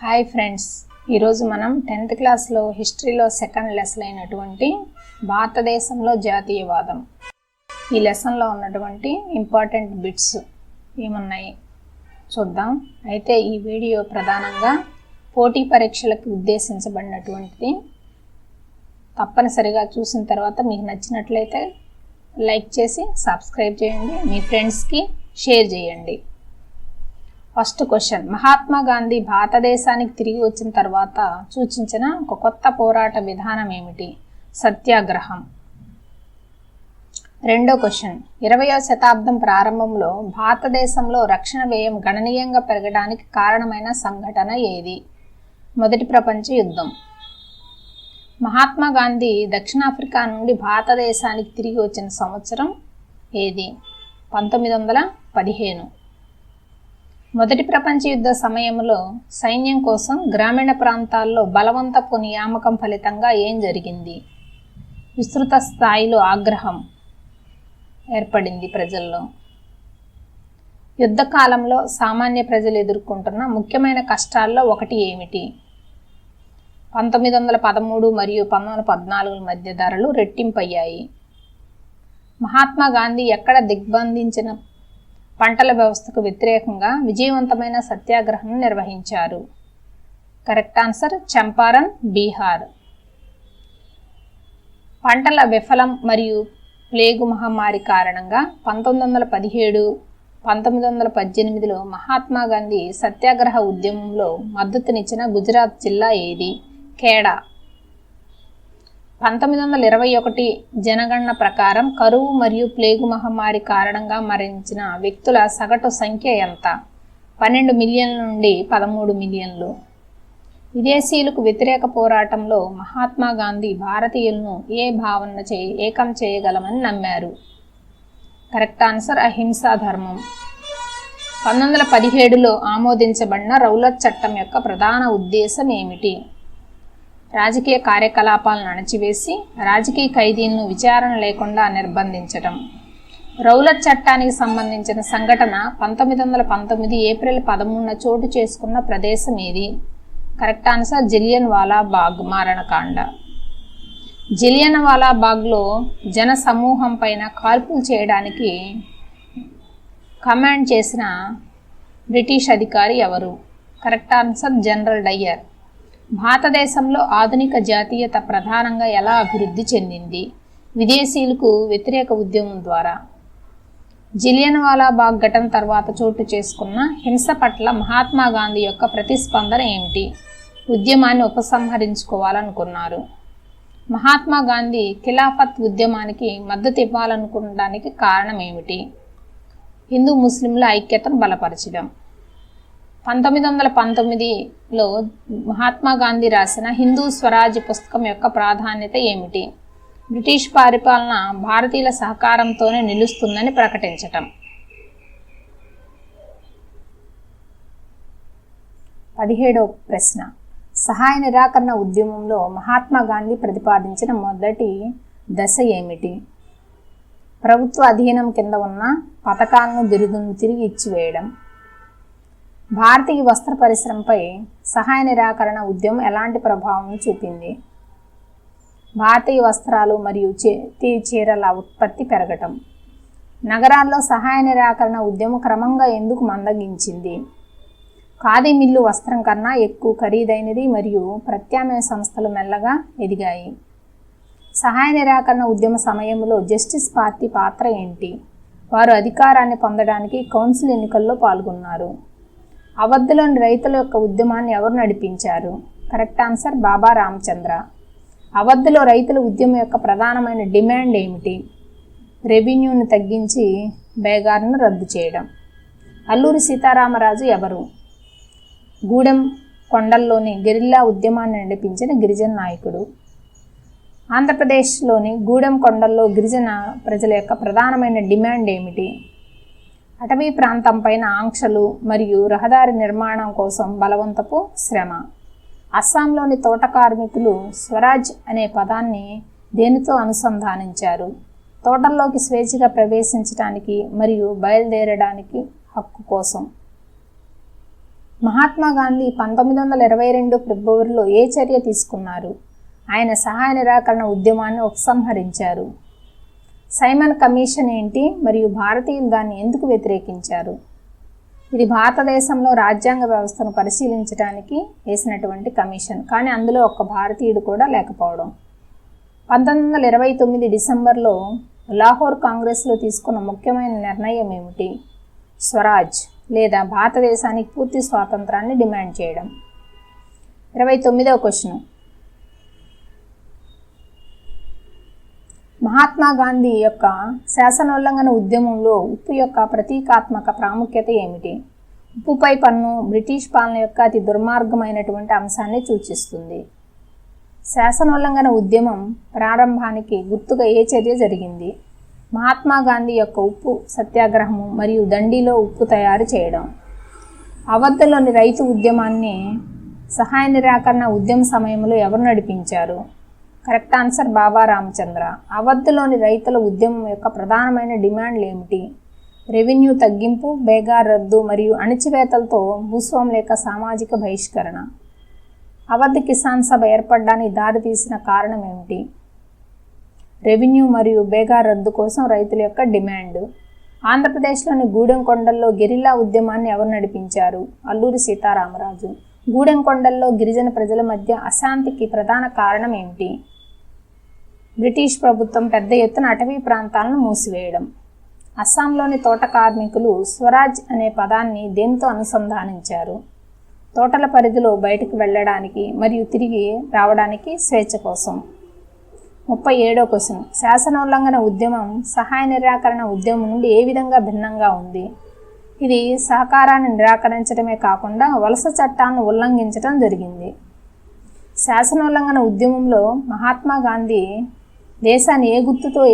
Hi friends. ఈరోజు మనం tenth క్లాస్లో హిస్టరీలో సెకండ్ లెసన్ అయినటువంటి భారతదేశంలో జాతీయవాదం. ఈ లెసన్లో ఉన్నటువంటి ఇంపార్టెంట్ బిట్స్ ఏమున్నాయి? చూద్దాం. అయితే ఈ వీడియో ప్రధానంగా పోటీ పరీక్షలకు ఉద్దేశించబడినటువంటిది. తప్పనిసరిగా చూసిన తర్వాత మీకు నచ్చినట్లయితే లైక్ చేసి సబ్స్క్రైబ్ చేయండి. మీ ఫ్రెండ్స్కి షేర్ చేయండి. First question. మహాత్మా గాంధీ భారతదేశానికి తిరిగి వచ్చిన తర్వాత సూచించిన ఒక కొత్త పోరాట విధానం ఏమిటి? సత్యాగ్రహం. రెండో క్వశ్చన్. ఇరవయో శతాబ్దం ప్రారంభంలో భారతదేశంలో రక్షణ వ్యయం గణనీయంగా పెరగడానికి కారణమైన సంఘటన ఏది? మొదటి ప్రపంచ యుద్ధం. మహాత్మా గాంధీ దక్షిణాఫ్రికా నుండి భారతదేశానికి తిరిగి వచ్చిన సంవత్సరం ఏది? పంతొమ్మిది వందల పదిహేను. మొదటి ప్రపంచ యుద్ధ సమయంలో సైన్యం కోసం గ్రామీణ ప్రాంతాల్లో బలవంతపు నియామకం ఫలితంగా ఏం జరిగింది? విస్తృత స్థాయిలో ఆగ్రహం ఏర్పడింది ప్రజల్లో. యుద్ధకాలంలో సామాన్య ప్రజలు ఎదుర్కొంటున్న ముఖ్యమైన కష్టాల్లో ఒకటి ఏమిటి? పంతొమ్మిది వందల పదమూడు మరియు పంతొమ్మిది వందల పద్నాలుగు మధ్య ధరలు రెట్టింపయ్యాయి. మహాత్మా గాంధీ ఎక్కడ దిగ్బంధించిన పంటల వ్యవస్థకు వ్యతిరేకంగా విజయవంతమైన సత్యాగ్రహం నిర్వహించారు. Correct answer Champaran Bihar. పంటల విఫలం మరియు ప్లేగు మహమ్మారి కారణంగా పంతొమ్మిది వందల పదిహేడు పంతొమ్మిది వందల పద్దెనిమిదిలో మహాత్మా గాంధీ సత్యాగ్రహ ఉద్యమంలో మద్దతునిచ్చిన గుజరాత్ జిల్లా ఏది? కేడా. పంతొమ్మిది వందల ఇరవై ఒకటి జనగణన ప్రకారం కరువు మరియు ప్లేగు మహమ్మారి కారణంగా మరణించిన వ్యక్తుల సగటు సంఖ్య ఎంత? పన్నెండు మిలియన్ల నుండి పదమూడు మిలియన్లు. విదేశీయులకు వ్యతిరేక పోరాటంలో మహాత్మా గాంధీ భారతీయులను ఏ భావన చే ఏకం చేయగలమని నమ్మారు. కరెక్ట్ ఆన్సర్ అహింసా ధర్మం. పంతొమ్మిది వందల పదిహేడులో ఆమోదించబడిన రౌలత్ చట్టం యొక్క ప్రధాన ఉద్దేశం ఏమిటి? రాజకీయ కార్యకలాపాలను అణచివేసి రాజకీయ ఖైదీలను విచారణ లేకుండా నిర్బంధించటం. రౌలట్ చట్టానికి సంబంధించిన సంఘటన పంతొమ్మిది వందల పంతొమ్మిది ఏప్రిల్ పదమూడున చోటు చేసుకున్న ప్రదేశం ఏది? Correct answer Jallianwala Bagh మారణకాండ. జిలియన్ వాలా బాగ్లో జన సమూహం పైన కాల్పులు చేయడానికి కమాండ్ చేసిన బ్రిటిష్ అధికారి ఎవరు? Correct answer general Dyer. భారతదేశంలో ఆధునిక జాతీయత ప్రధానంగా ఎలా అభివృద్ధి చెందింది? విదేశీయులకు వ్యతిరేక ఉద్యమం ద్వారా. జిలియన్వాలా బాగ్ ఘటన తర్వాత చోటు చేసుకున్న హింస పట్ల మహాత్మా గాంధీ యొక్క ప్రతిస్పందన ఏమిటి? ఉద్యమాన్ని ఉపసంహరించుకోవాలనుకున్నారు. మహాత్మా గాంధీ ఖిలాఫత్ ఉద్యమానికి మద్దతు ఇవ్వాలనుకోవడానికి కారణం ఏమిటి? హిందూ ముస్లింల ఐక్యతను బలపరచడం. పంతొమ్మిది వందల పంతొమ్మిదిలో మహాత్మా గాంధీ రాసిన హిందూ స్వరాజ్ పుస్తకం యొక్క ప్రాధాన్యత ఏమిటి? బ్రిటిష్ పరిపాలన భారతీయుల సహకారంతోనే నిలుస్తుందని ప్రకటించటం. పదిహేడవ ప్రశ్న. సహాయ నిరాకరణ ఉద్యమంలో మహాత్మా గాంధీ ప్రతిపాదించిన మొదటి దశ ఏమిటి? ప్రభుత్వ అధీనం కింద ఉన్న పథకాలను బిరుదును తిరిగి ఇచ్చివేయడం. భారతీయ వస్త్ర పరిశ్రమపై సహాయ నిరాకరణ ఉద్యమం ఎలాంటి ప్రభావం చూపింది? భారతీయ వస్త్రాలు మరియు చేతి చీరల ఉత్పత్తి పెరగటం. నగరాల్లో సహాయ నిరాకరణ ఉద్యమం క్రమంగా ఎందుకు మందగించింది? ఖాదీ మిల్లు వస్త్రం కన్నా ఎక్కువ ఖరీదైనది మరియు ప్రత్యామ్నాయ సంస్థలు మెల్లగా ఎదిగాయి. సహాయ నిరాకరణ ఉద్యమ సమయంలో జస్టిస్ పార్టీ పాత్ర ఏంటి? వారు అధికారాన్ని పొందడానికి కౌన్సిల్ ఎన్నికల్లో పాల్గొన్నారు. అవద్దులోని రైతుల యొక్క ఉద్యమాన్ని ఎవరు నడిపించారు? Correct answer Baba Ramachandra. అవధిలో రైతుల ఉద్యమం యొక్క ప్రధానమైన డిమాండ్ ఏమిటి? రెవెన్యూని తగ్గించి బేగార్ను రద్దు చేయడం. అల్లూరి సీతారామరాజు ఎవరు? గూడెం కొండల్లోని గెరిల్లా ఉద్యమాన్ని నడిపించిన గిరిజన నాయకుడు. ఆంధ్రప్రదేశ్లోని గూడెం కొండల్లో గిరిజన ప్రజల యొక్క ప్రధానమైన డిమాండ్ ఏమిటి? అటవీ ప్రాంతంపైన ఆంక్షలు మరియు రహదారి నిర్మాణం కోసం బలవంతపు శ్రమ. అస్సాంలోని తోట కార్మికులు స్వరాజ్ అనే పదాన్ని దేనితో అనుసంధానించారు? తోటల్లోకి స్వేచ్ఛగా ప్రవేశించడానికి మరియు బయలుదేరడానికి హక్కు కోసం. మహాత్మా గాంధీ పంతొమ్మిది వందల ఇరవై రెండు ఫిబ్రవరిలో ఏ చర్య తీసుకున్నారు? ఆయన సహాయ నిరాకరణ ఉద్యమాన్ని ఉపసంహరించారు. సైమన్ కమిషన్ ఏంటి మరియు భారతీయులు దాన్ని ఎందుకు వ్యతిరేకించారు? ఇది భారతదేశంలో రాజ్యాంగ వ్యవస్థను పరిశీలించడానికి వేసినటువంటి కమిషన్. కానీ అందులో ఒక్క భారతీయుడు కూడా లేకపోవడం. పంతొమ్మిది వందల ఇరవై తొమ్మిది డిసెంబర్లో లాహోర్ కాంగ్రెస్లో తీసుకున్న ముఖ్యమైన నిర్ణయం ఏమిటి? స్వరాజ్ లేదా భారతదేశానికి పూర్తి స్వాతంత్రాన్ని డిమాండ్ చేయడం. ఇరవై తొమ్మిదవ క్వశ్చన్. మహాత్మా గాంధీ యొక్క శాసనోల్లంఘన ఉద్యమంలో ఉప్పు యొక్క ప్రతీకాత్మక ప్రాముఖ్యత ఏమిటి? ఉప్పుపై పన్ను బ్రిటిష్ పాలన యొక్క అతి దుర్మార్గమైనటువంటి అంశాన్ని సూచిస్తుంది. శాసనోల్లంఘన ఉద్యమం ప్రారంభానికి గుర్తుగా ఏ చర్య జరిగింది? మహాత్మా గాంధీ యొక్క ఉప్పు సత్యాగ్రహము మరియు దండిలో ఉప్పు తయారు చేయడం. అవద్దలోని రైతు ఉద్యమాన్ని సహాయ నిరాకరణ ఉద్యమ సమయంలో ఎవరు నడిపించారు? Correct answer Baba Ramachandra. అవద్దులోని రైతుల ఉద్యమం యొక్క ప్రధానమైన డిమాండ్లు ఏమిటి? రెవెన్యూ తగ్గింపు బేగా రద్దు మరియు అణిచివేతలతో భూస్వాముల యొక్క సామాజిక బహిష్కరణ. అవధ్ కిసాన్ సభ ఏర్పడడానికి దారితీసిన కారణం ఏమిటి? రెవెన్యూ మరియు బేగా రద్దు కోసం రైతుల యొక్క డిమాండ్. ఆంధ్రప్రదేశ్లోని గూడెంకొండల్లో గెరిల్లా ఉద్యమాన్ని ఎవరు నడిపించారు? అల్లూరి సీతారామరాజు. గూడెంకొండల్లో గిరిజన ప్రజల మధ్య అశాంతికి ప్రధాన కారణం ఏమిటి? బ్రిటిష్ ప్రభుత్వం పెద్ద ఎత్తున అటవీ ప్రాంతాలను మూసివేయడం. అస్సాంలోని తోట కార్మికులు స్వరాజ్ అనే పదాన్ని దేనితో అనుసంధానించారు? తోటల పరిధిలో బయటకు వెళ్ళడానికి మరియు తిరిగి రావడానికి స్వేచ్ఛ కోసం. ముప్పై ఏడో క్వశ్చన్. శాసనోల్లంఘన ఉద్యమం సహాయ నిరాకరణ ఉద్యమం నుండి ఏ విధంగా భిన్నంగా ఉంది? ఇది సహకారాన్ని నిరాకరించడమే కాకుండా వలస చట్టాలను ఉల్లంఘించడం జరిగింది. శాసనోల్లంఘన ఉద్యమంలో మహాత్మా గాంధీ దేశాన్ని ఏ గుర్తుతో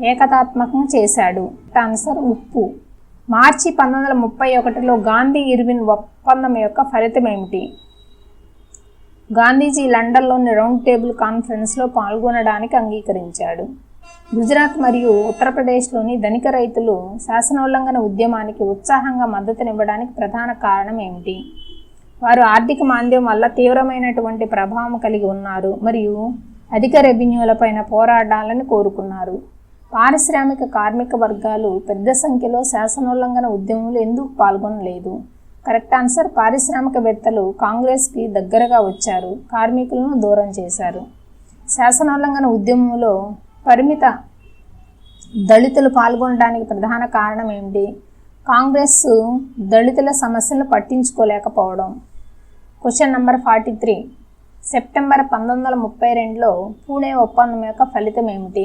ఏకతాత్మకం చేశాడు? ఆన్సర్ ఉప్పు. మార్చి పంతొమ్మిది వందల ముప్పై ఒకటిలో గాంధీ ఇర్విన్ ఒప్పందం యొక్క ఫలితం ఏమిటి? గాంధీజీ లండన్లోని రౌండ్ టేబుల్ కాన్ఫరెన్స్లో పాల్గొనడానికి అంగీకరించాడు. గుజరాత్ మరియు ఉత్తరప్రదేశ్లోని ధనిక రైతులు శాసనోల్లంఘన ఉద్యమానికి ఉత్సాహంగా మద్దతునివ్వడానికి ప్రధాన కారణం ఏమిటి? వారు ఆర్థిక మాంద్యం వల్ల తీవ్రమైనటువంటి ప్రభావం కలిగి ఉన్నారు. మరియు అధిక రెవెన్యూలపైన పోరాడాలని కోరుకున్నారు. పారిశ్రామిక కార్మిక వర్గాలు పెద్ద సంఖ్యలో శాసనోల్లంఘన ఉద్యమంలో ఎందుకు పాల్గొనలేదు? కరెక్ట్ ఆన్సర్ పారిశ్రామికవేత్తలు కాంగ్రెస్కి దగ్గరగా వచ్చారు. కార్మికులను దూరం చేశారు. శాసనోల్లంఘన ఉద్యమంలో పరిమిత దళితులు పాల్గొనడానికి ప్రధాన కారణం ఏమిటి? కాంగ్రెస్ దళితుల సమస్యలను పట్టించుకోలేకపోవడం. Question number forty three. September పంతొమ్మిది వందల ముప్పై రెండులో పూణే ఒప్పందం యొక్క ఫలితం ఏమిటి?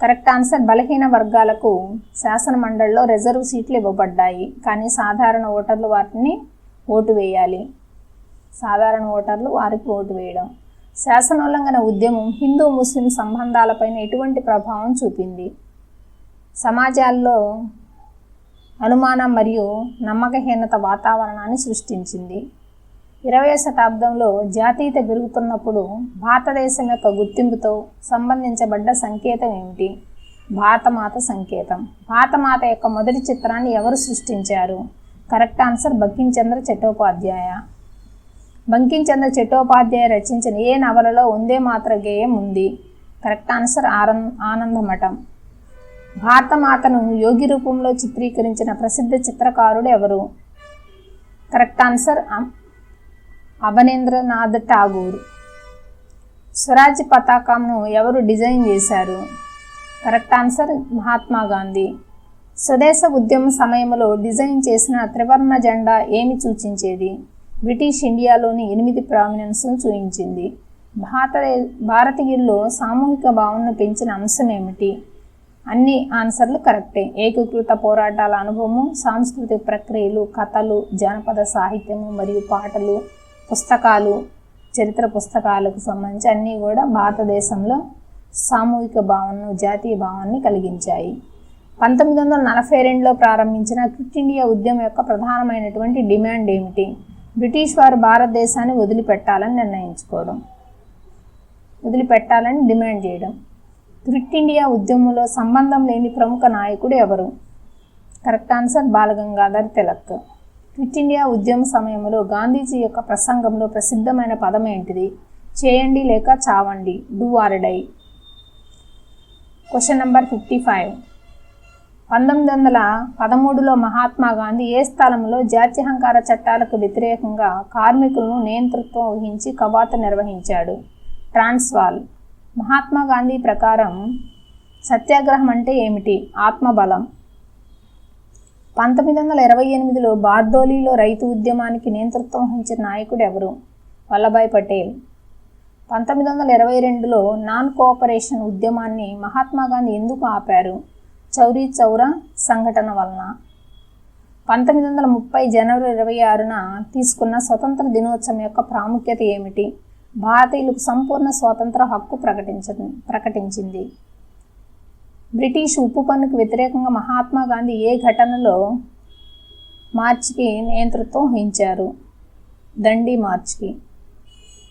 కరెక్ట్ ఆన్సర్ బలహీన వర్గాలకు శాసన మండలిలో రిజర్వ్ సీట్లు ఇవ్వబడ్డాయి. కానీ సాధారణ ఓటర్లు వాటిని ఓటు వేయాలి. సాధారణ ఓటర్లు వారికి ఓటు వేయడం. శాసనోల్లంఘన ఉద్యమం హిందూ ముస్లిం సంబంధాలపైన ఎటువంటి ప్రభావం చూపింది? సమాజాల్లో అనుమానం మరియు నమ్మకహీనత వాతావరణాన్ని సృష్టించింది. ఇరవై శతాబ్దంలో జాతీయత పెరుగుతున్నప్పుడు భారతదేశం యొక్క గుర్తింపుతో సంబంధించబడ్డ సంకేతం ఏమిటి? భారతమాత సంకేతం. భారతమాత యొక్క మొదటి చిత్రాన్ని ఎవరు సృష్టించారు? Correct answer Bankimchandra Chattopadhyay. Bankim Chandra Chattopadhyay రచించిన ఏ నవలలో ఉందే మాత్ర గేయం ఉంది? కరెక్ట్ ఆన్సర్ ఆరం ఆనందమఠం. భారతమాతను యోగి రూపంలో చిత్రీకరించిన ప్రసిద్ధ చిత్రకారుడు ఎవరు? Correct answer Abanindranath Tagore. Swaraj పతాకంను ఎవరు డిజైన్ చేశారు? Correct answer Mahatma Gandhi. స్వదేశ ఉద్యమ సమయంలో డిజైన్ చేసిన త్రివర్ణ జెండా ఏమి సూచించేది? బ్రిటిష్ ఇండియాలోని ఎనిమిది ప్రామినెన్స్ను చూపించింది. భారత భారతీయుల్లో సామూహిక భావనను పెంచిన అంశం ఏమిటి? అన్ని ఆన్సర్లు కరెక్టే. ఏకీకృత పోరాటాల అనుభవము సాంస్కృతిక ప్రక్రియలు కథలు జానపద సాహిత్యము మరియు పాటలు పుస్తకాలు చరిత్ర పుస్తకాలకు సంబంధించి అన్నీ కూడా భారతదేశంలో సామూహిక భావనను జాతీయ భావాన్ని కలిగించాయి. పంతొమ్మిది వందల నలభై రెండులో ప్రారంభించిన క్విట్ ఇండియా ఉద్యమం యొక్క ప్రధానమైనటువంటి డిమాండ్ ఏమిటి? బ్రిటిష్ వారు భారతదేశాన్ని వదిలిపెట్టాలని నిర్ణయించుకోవడం వదిలిపెట్టాలని డిమాండ్ చేయడం. క్విట్ ఇండియా ఉద్యమంలో సంబంధం లేని ప్రముఖ నాయకుడు ఎవరు? Correct answer Balagangadhar Tilak. Quit India ఉద్యమ సమయంలో గాంధీజీ యొక్క ప్రసంగంలో ప్రసిద్ధమైన పదం ఏంటిది? చేయండి లేక చావండి. Do or die question number fifty five పంతొమ్మిది వందల పదమూడులో మహాత్మా గాంధీ ఏ స్థలంలో జాత్యహంకార చట్టాలకు వ్యతిరేకంగా కార్మికులను నియంతృత్వం వహించి కవాతు నిర్వహించాడు? ట్రాన్స్వాల్ మహాత్మా గాంధీ ప్రకారం సత్యాగ్రహం అంటే ఏమిటి? ఆత్మబలం. పంతొమ్మిది వందల ఇరవై ఎనిమిదిలో బార్దోలీలో రైతు ఉద్యమానికి నేతృత్వం వహించిన నాయకుడు ఎవరు? వల్లభాయ్ పటేల్. పంతొమ్మిది వందల ఇరవై రెండులో నాన్ కోఆపరేషన్ ఉద్యమాన్ని మహాత్మా గాంధీ ఎందుకు ఆపారు? చౌరీ చౌరా సంఘటన వలన. పంతొమ్మిది వందల ముప్పై జనవరి ఇరవై ఆరున తీసుకున్న స్వతంత్ర దినోత్సవం యొక్క ప్రాముఖ్యత ఏమిటి? భారతీయులకు సంపూర్ణ స్వాతంత్ర హక్కు ప్రకటించ ప్రకటించింది. బ్రిటిష్ ఉప్పు పన్నుకు వ్యతిరేకంగా మహాత్మా గాంధీ ఏ ఘటనలో మార్చికి నేతృత్వం వహించారు? దండి మార్చ్కి.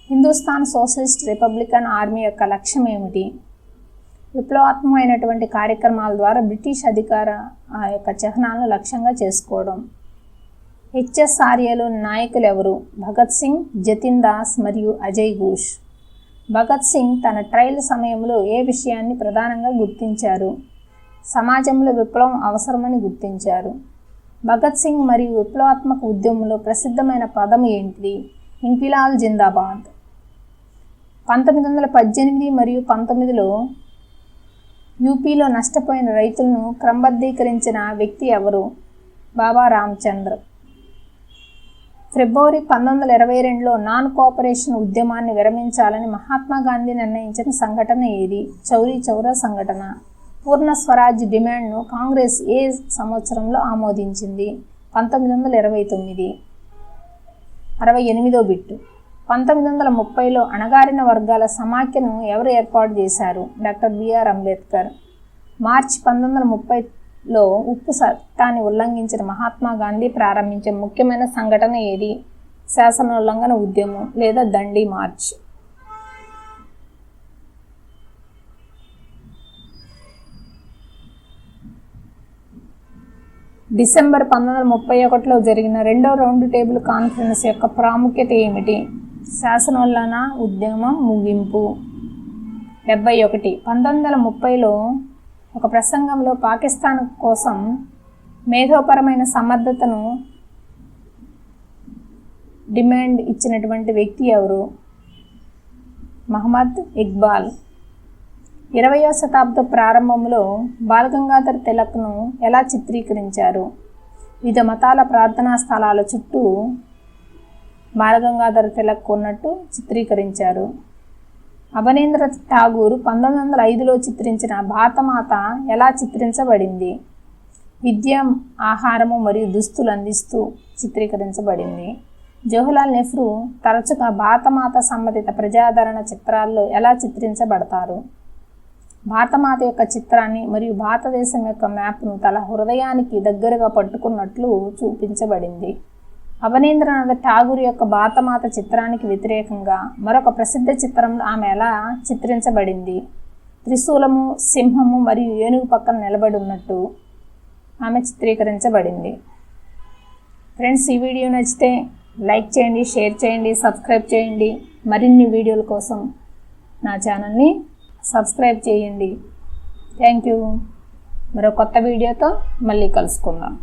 హిందుస్థాన్ సోషలిస్ట్ రిపబ్లికన్ ఆర్మీ యొక్క లక్ష్యం ఏమిటి? విప్లవాత్మకమైనటువంటి కార్యక్రమాల ద్వారా బ్రిటిష్ అధికార ఆ యొక్క చిహ్నాలను లక్ష్యంగా చేసుకోవడం. హెచ్ఎస్ఆర్ఏలో నాయకులు ఎవరు? భగత్ సింగ్ జతిన్ దాస్ మరియు అజయ్ ఘోష్. భగత్ సింగ్ తన ట్రయల్ సమయంలో ఏ విషయాన్ని ప్రధానంగా గుర్తించారు? సమాజంలో విప్లవం అవసరమని గుర్తించారు. భగత్ సింగ్ మరియు విప్లవాత్మక ఉద్యమంలో ప్రసిద్ధమైన పదం ఏంటిది? ఇంకిలాల్ జిందాబాద్. పంతొమ్మిది వందల పద్దెనిమిది మరియు పంతొమ్మిదిలో యూపీలో నష్టపోయిన రైతులను క్రమబద్ధీకరించిన వ్యక్తి ఎవరు? బాబా రామచంద్ర. ఫిబ్రవరి పంతొమ్మిది వందల ఇరవై రెండులో నాన్ కోఆపరేషన్ ఉద్యమాన్ని విరమించాలని మహాత్మా గాంధీ నిర్ణయించిన సంఘటన ఏది? చౌరీ చౌరా సంఘటన. పూర్ణ స్వరాజ్ డిమాండ్ను కాంగ్రెస్ ఏ సంవత్సరంలో ఆమోదించింది? పంతొమ్మిది వందల ఇరవై తొమ్మిది. అరవై ఎనిమిదో బిట్టు. పంతొమ్మిది వందల ముప్పైలో అణగారిన వర్గాల సమాఖ్యను ఎవరు ఏర్పాటు చేశారు? Doctor BR Ambedkar. మార్చి పంతొమ్మిది వందల లో ఉప్పు చట్టాన్ని ఉల్లంఘించిన మహాత్మా గాంధీ ప్రారంభించే ముఖ్యమైన సంఘటన ఏది? శాసనోల్లంఘన ఉద్యమం లేదా దండి మార్చ్? డిసెంబర్ పంతొమ్మిది వందల ముప్పై ఒకటిలో జరిగిన రెండో రౌండ్ టేబుల్ కాన్ఫరెన్స్ యొక్క ప్రాముఖ్యత ఏమిటి? శాసనోల్లాన ఉద్యమం ముగింపు. డెబ్బై ఒకటి. పంతొమ్మిది వందల ముప్పైలో ఒక ప్రసంగంలో పాకిస్తాన్ కోసం మేధోపరమైన సమర్థతను డిమాండ్ ఇచ్చినటువంటి వ్యక్తి ఎవరు? మహమ్మద్ ఇక్బాల్. ఇరవయో శతాబ్ద ప్రారంభంలో బాలగంగాధర్ తిలక్ను ఎలా చిత్రీకరించారు? వివిధ మతాల ప్రార్థనా స్థలాల చుట్టూ బాలగంగాధర్ తిలక్ ఉన్నట్టు చిత్రీకరించారు. అభనేంద్ర ఠాగూర్ పంతొమ్మిది వందల ఐదులో చిత్రించిన భారతమాత ఎలా చిత్రించబడింది? విద్య ఆహారము మరియు దుస్తులు అందిస్తూ చిత్రీకరించబడింది. జవహర్లాల్ నెహ్రూ తరచుగా భారతమాత సంబంధిత ప్రజాదరణ చిత్రాల్లో ఎలా చిత్రించబడతారు? భారతమాత యొక్క చిత్రాన్ని మరియు భారతదేశం యొక్క మ్యాప్ను తన హృదయానికి దగ్గరగా పట్టుకున్నట్లు చూపించబడింది. అవనీంద్రనాథ్ ఠాగూర్ యొక్క బాతమాత చిత్రానికి వ్యతిరేకంగా మరొక ప్రసిద్ధ చిత్రంలో ఆమె ఎలా చిత్రించబడింది? త్రిశూలము సింహము మరియు ఏనుగు పక్కన నిలబడి ఉన్నట్టు ఆమె చిత్రీకరించబడింది. ఫ్రెండ్స్ ఈ వీడియో నచ్చితే లైక్ చేయండి షేర్ చేయండి సబ్స్క్రైబ్ చేయండి. మరిన్ని వీడియోల కోసం నా ఛానల్ని సబ్స్క్రైబ్ చేయండి. Thank you. మరో కొత్త వీడియోతో మళ్ళీ కలుసుకుందాం.